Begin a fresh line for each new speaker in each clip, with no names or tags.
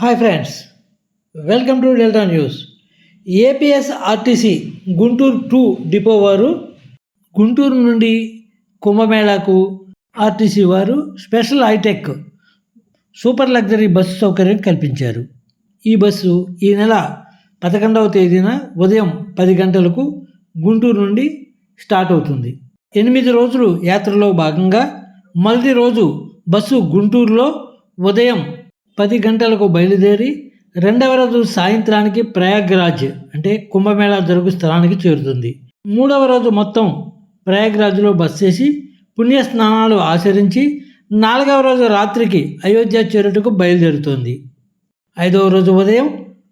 Hi friends welcome to Delta news. APS RTC Guntur two depot వారు గుంటూరు నుండి కుంభమేళాకు RTC వారు special hitech super luxury bus సౌకర్యం కల్పించారు. ఈ బస్సు ఈ నెల పదకొండవ తేదీన ఉదయం పది గంటలకు గుంటూరు నుండి స్టార్ట్ అవుతుంది. ఎనిమిది రోజులు యాత్రలో భాగంగా మొదటి రోజు బస్సు గుంటూరులో ఉదయం పది గంటలకు బయలుదేరి రెండవ రోజు సాయంత్రానికి ప్రయాగ్రాజ్ అంటే కుంభమేళా జరుగు స్థలానికి చేరుతుంది. మూడవ రోజు మొత్తం ప్రయాగ్రాజ్లో బస్ చేసి పుణ్యస్నానాలు ఆచరించి నాలుగవ రోజు రాత్రికి అయోధ్య చేరుటకు బయలుదేరుతోంది. ఐదవ రోజు ఉదయం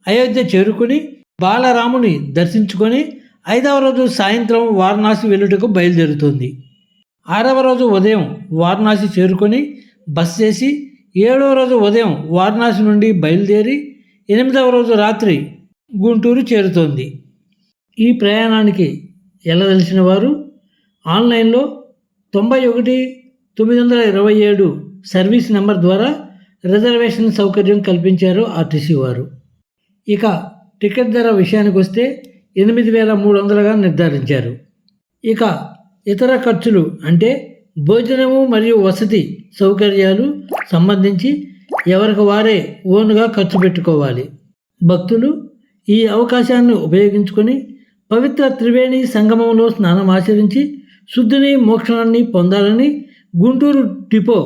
అయోధ్య చేరుకుని బాలరాముని దర్శించుకొని ఐదవ రోజు సాయంత్రం వారణాసి వెళ్ళుటకు బయలుదేరుతుంది. ఆరవ రోజు ఉదయం వారణాసి చేరుకొని బస్ చేసి ఏడవ రోజు ఉదయం వారణాసి నుండి బయలుదేరి ఎనిమిదవ రోజు రాత్రి గుంటూరు చేరుతోంది. ఈ ప్రయాణానికి వెళ్ళదలిచిన వారు ఆన్లైన్లో తొంభై ఒకటి తొమ్మిది వందల ఇరవై ఏడు సర్వీస్ నెంబర్ ద్వారా రిజర్వేషన్ సౌకర్యం కల్పించారు ఆర్టీసీ వారు. ఇక టికెట్ ధర విషయానికి వస్తే ఎనిమిది వేల మూడు వందలుగా నిర్ధారించారు. ఇక ఇతర ఖర్చులు అంటే భోజనము మరియు వసతి సౌకర్యాలు సంబంధించి ఎవరికి వారే ఓన్గా ఖర్చు పెట్టుకోవాలి. భక్తులు ఈ అవకాశాన్ని ఉపయోగించుకొని పవిత్ర త్రివేణి సంగమంలో స్నానం ఆచరించి శుద్ధిని మోక్షాన్ని పొందాలని గుంటూరు డిపో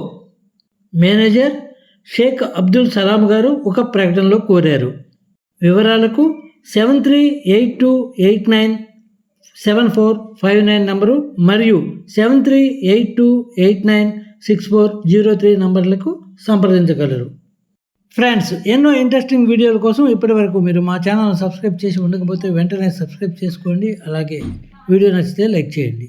మేనేజర్ షేక్ అబ్దుల్ సలాం గారు ఒక ప్రకటనలో కోరారు. వివరాలకు seven three eight two eight nine seven four five nine number మరియు seven three eight two eight nine six four zero three నంబర్లకు సంప్రదించగలరు. ఫ్రెండ్స్ ఎన్నో ఇంట్రెస్టింగ్ వీడియోల కోసం ఇప్పటి వరకు మీరు మా ఛానల్ సబ్స్క్రైబ్ చేసి ఉండకపోతే వెంటనే సబ్స్క్రైబ్ చేసుకోండి. అలాగే వీడియో నచ్చితే లైక్ చేయండి.